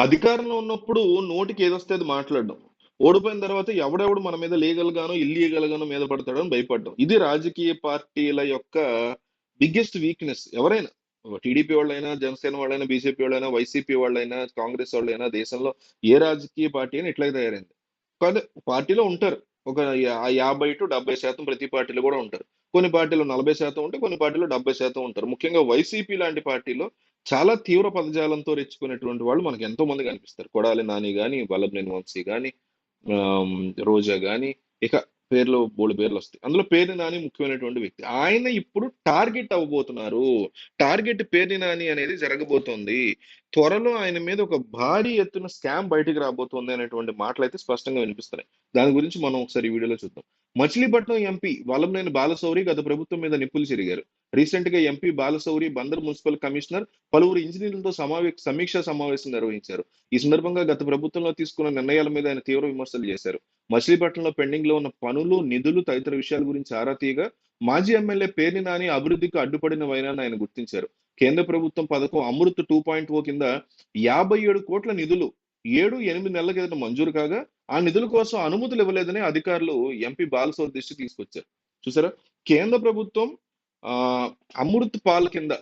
అధికారంలో ఉన్నప్పుడు నోటికి ఏదొస్తే అది మాట్లాడడం. ఓడిపోయిన తర్వాత ఎవడెవడు మన మీద లీగల్ గానో, ఇల్లీగల్ గానో మీద పడతాడని భయపడ్డం. ఇది రాజకీయ పార్టీల యొక్క బిగ్గెస్ట్ వీక్‌నెస్. ఎవరైనా టీడీపీ వాళ్ళైనా, జనసేన వాళ్ళైనా, బీజేపీ వాళ్ళైనా, వైసీపీ వాళ్ళైనా, కాంగ్రెస్ వాళ్ళైనా దేశంలో ఏ రాజకీయ పార్టీ అయినా ఇట్లాగే తయారైంది. కానీ పార్టీలో ఉంటారు. ఒక యాభై టు డెబ్బై శాతం ప్రతి పార్టీలో కూడా ఉంటారు. కొన్ని పార్టీలో 40% ఉంటే, కొన్ని పార్టీలో 70% ఉంటారు. ముఖ్యంగా వైసీపీ లాంటి పార్టీలో చాలా తీవ్ర పదజాలంతో రెచ్చుకునేటువంటి వాళ్ళు మనకు ఎంతో మంది కనిపిస్తారు. కొడాలి నాని కానీ వల్లభనేని వంశీ గాని, రోజా కానీ ఇక పేర్లు బోర్డు పేర్లు వస్తాయి అందులో పేర్ని నాని ముఖ్యమైనటువంటి వ్యక్తి. ఆయన ఇప్పుడు టార్గెట్ అవ్వబోతున్నారు. టార్గెట్ పేర్ని నాని అనేది జరగబోతోంది. త్వరలో ఆయన మీద ఒక భారీ ఎత్తున స్కామ్ బయటికి రాబోతోంది అనేటువంటి మాటలు అయితే స్పష్టంగా వినిపిస్తున్నాయి. దాని గురించి మనం ఒకసారి ఈ వీడియోలో చూద్దాం. మచిలీపట్నం ఎంపీ వల్లభనేని బాలశౌరి గత ప్రభుత్వం మీద నిప్పులు చెరిగారు. రీసెంట్గా MP Balashowry, Bandar municipal commissioner, పలువురు ఇంజనీర్లతో సమావేశ సమీక్షా సమావేశం నిర్వహించారు. ఈ సందర్భంగా గత ప్రభుత్వంలో తీసుకున్న నిర్ణయాల మీద ఆయన తీవ్ర విమర్శలు చేశారు. మచిలీపట్నంలో పెండింగ్‌లో ఉన్న పనులు, నిధులు తదితర విషయాల గురించి ఆరా తీయగా మాజీ ఎమ్మెల్యే పేర్ని నాని అభివృద్ధికి అడ్డుపడిన వైనాన్ని ఆయన గుర్తించారు. కేంద్ర ప్రభుత్వం పథకం అమృత్ 2.0 కింద 57 కోట్ల నిధులు 7, 8 నెలల కింద మంజూరు కాగా, ఆ నిధుల కోసం అనుమతులు ఇవ్వలేదని అధికారులు ఎంపీ బాలసోర్ దృష్టికి తీసుకొచ్చారు. చూసారా? కేంద్ర ప్రభుత్వం అమృత్ పాల్ కింద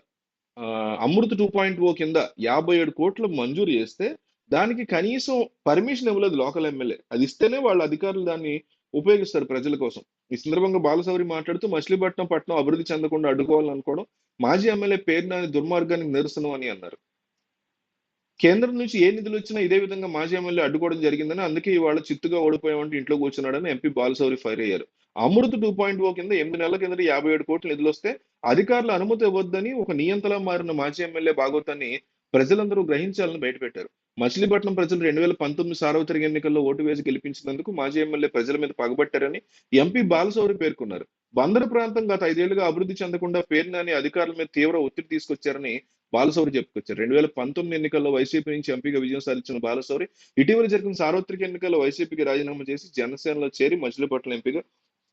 అమృత్ టూ పాయింట్ ఓ కింద 57 కోట్లు మంజూరు చేస్తే, దానికి కనీసం పర్మిషన్ ఇవ్వలేదు లోకల్ ఎమ్మెల్యే. అది ఇస్తేనే వాళ్ళ అధికారులు దాన్ని ఉపయోగిస్తారు ప్రజల కోసం. ఈ సందర్భంగా బాలసౌరి మాట్లాడుతూ మచిలీపట్నం పట్టణం అభివృద్ధి చెందకుండా అడ్డుకోవాలనుకోవడం మాజీ ఎమ్మెల్యే పేర్ని దుర్మార్గానికి నిరసనం అని అన్నారు. కేంద్రం నుంచి ఏ నిధులొచ్చినా ఇదే విధంగా మాజీ ఎమ్మెల్యే అడ్డుకోవడం జరిగిందని, అందుకే ఇవాళ చిత్తుగా ఓడిపోయామంటే ఇంట్లో కూర్చున్నాడని ఎంపీ బాలసౌరి ఫైర్ అయ్యారు. అమృత్ 2.0 కింద ఎనిమిది నెలల కింద యాభై ఏడు కోట్ల నిధులొస్తే, అధికారులు అనుమతి ఇవ్వద్దని ఒక నియంతలా మారిన మాజీ ఎమ్మెల్యే బాగోతాన్ని ప్రజలందరూ గ్రహించాలని బయటపెట్టారు. మచిలీపట్నం ప్రజలు 2019 సార్వత్రిక ఎన్నికల్లో ఓటు వేసి గెలిపించినందుకు మాజీ ఎమ్మెల్యే ప్రజల మీద పగబట్టారని ఎంపీ బాలసౌరి పేర్కొన్నారు. బందరు ప్రాంతం గత ఐదేళ్ళుగా అభివృద్ధి చెందకుండా పేరునని అధికారుల మీద తీవ్ర ఒత్తిడి తీసుకొచ్చారని బాలశౌరి చెప్పుకొచ్చారు. 2019 ఎన్నికల్లో వైసీపీ నుంచి ఎంపీగా విజయం సాధించిన బాలశౌరి, ఇటీవల జరిగిన సార్వత్రిక ఎన్నికల్లో వైసీపీకి రాజీనామా చేసి జనసేనలో చేరి మచిలీపట్నం ఎంపీగా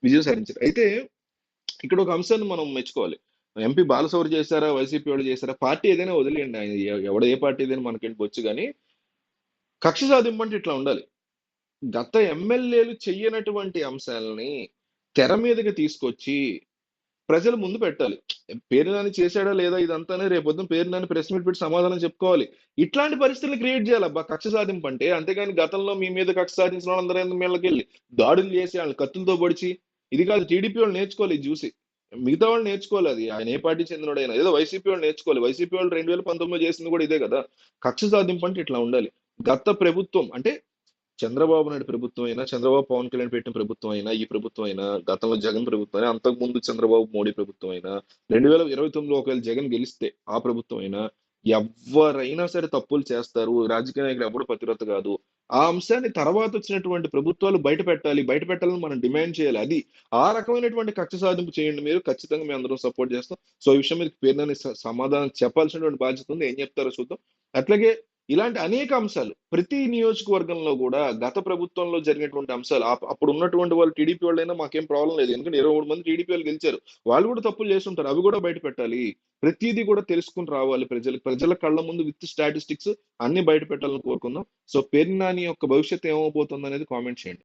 విజయం సాధించారు. అయితే ఇక్కడ ఒక అంశాన్ని మనం మెచ్చుకోవాలి. ఎంపీ బాలశౌరి చేశారా? వైసీపీ వాళ్ళు చేశారా? పార్టీ ఏదైనా వదిలేయండి. ఆయన ఏ పార్టీ ఏ పార్టీదైనా మనకేంటి బొచ్చు కానీ కక్ష సాధింపంటే ఇట్లా ఉండాలి. గత ఎమ్మెల్యేలు చెయ్యనటువంటి అంశాలని తెర మీదకి తీసుకొచ్చి ప్రజలు ముందు పెట్టాలి. పేరు నాని చేశాడా లేదా ఇదంతానే రేపొద్దున పేరు నాని ప్రెస్ మీట్ పెట్టి సమాధానం చెప్పుకోవాలి. ఇట్లాంటి పరిస్థితులు క్రియేట్ చేయాలి అబ్బా కక్ష సాధింపు అంటే. అంతేగాని గతంలో మీ మీద కక్ష సాధించిన వాళ్ళందరూ మీళ్ళకెళ్ళి దాడులు చేసి, వాళ్ళు కత్తులతో పొడిచి, ఇది కాదు టీడీపీ వాళ్ళు నేర్చుకోవాలి చూసి. మిగతా వాళ్ళు నేర్చుకోవాలి అది. ఆయన ఏ పార్టీ చెందినోడైనా. ఏదో వైసీపీ వాళ్ళు నేర్చుకోవాలి. వైసీపీ వాళ్ళు 2019లో చేసింది కూడా ఇదే కదా! కక్ష సాధింపు అంటే ఇట్లా ఉండాలి. గత ప్రభుత్వం అంటే చంద్రబాబు నాయుడు ప్రభుత్వం అయినా, చంద్రబాబు, పవన్ కళ్యాణ్ పెట్టిన ప్రభుత్వం అయినా, ఈ ప్రభుత్వం అయినా, గతంలో జగన్ ప్రభుత్వం అయినా, అంతకుముందు చంద్రబాబు, మోడీ ప్రభుత్వం అయినా, 2029లో ఒకవేళ జగన్ గెలిస్తే ఆ ప్రభుత్వం అయినా, ఎవ్వరైనా సరే తప్పులు చేస్తారు. రాజకీయ నాయకులు ఎవడు పతిరత కాదు. ఆ అంశాన్ని తర్వాత వచ్చినటువంటి ప్రభుత్వాలు బయట పెట్టాలి. బయట పెట్టాలని మనం డిమాండ్ చేయాలి. అది ఆ రకమైనటువంటి కక్ష సాధింపు చేయండి మీరు. ఖచ్చితంగా మేము అందరం సపోర్ట్ చేస్తాం. సో, ఈ విషయం మీద పేర్ని స సమాధానం చెప్పాల్సినటువంటి బాధ్యత ఉంది. ఏం చెప్తారో చూద్దాం. అట్లాగే ఇలాంటి అనేక అంశాలు ప్రతి నియోజకవర్గంలో కూడా గత ప్రభుత్వంలో జరిగినటువంటి అంశాలు అప్పుడు ఉన్నటువంటి వాళ్ళు టీడీపీ వాళ్ళైనా మాకేం ప్రాబ్లమ్ లేదు. ఎందుకంటే 23 మంది టీడీపీ వాళ్ళు గెలిచారు. వాళ్ళు కూడా తప్పులు చేస్తుంటారు అవి కూడా బయట పెట్టాలి. ప్రతిదీ కూడా తెలుసుకుని రావాలి ప్రజలకు ప్రజల కళ్ళ ముందు విత్ స్టాటిస్టిక్స్ అన్ని బయట పెట్టాలని కోరుకుందాం. సో, పేర్ని నాని యొక్క భవిష్యత్తు ఏమవ్వబోతుందనేది కామెంట్ చేయండి.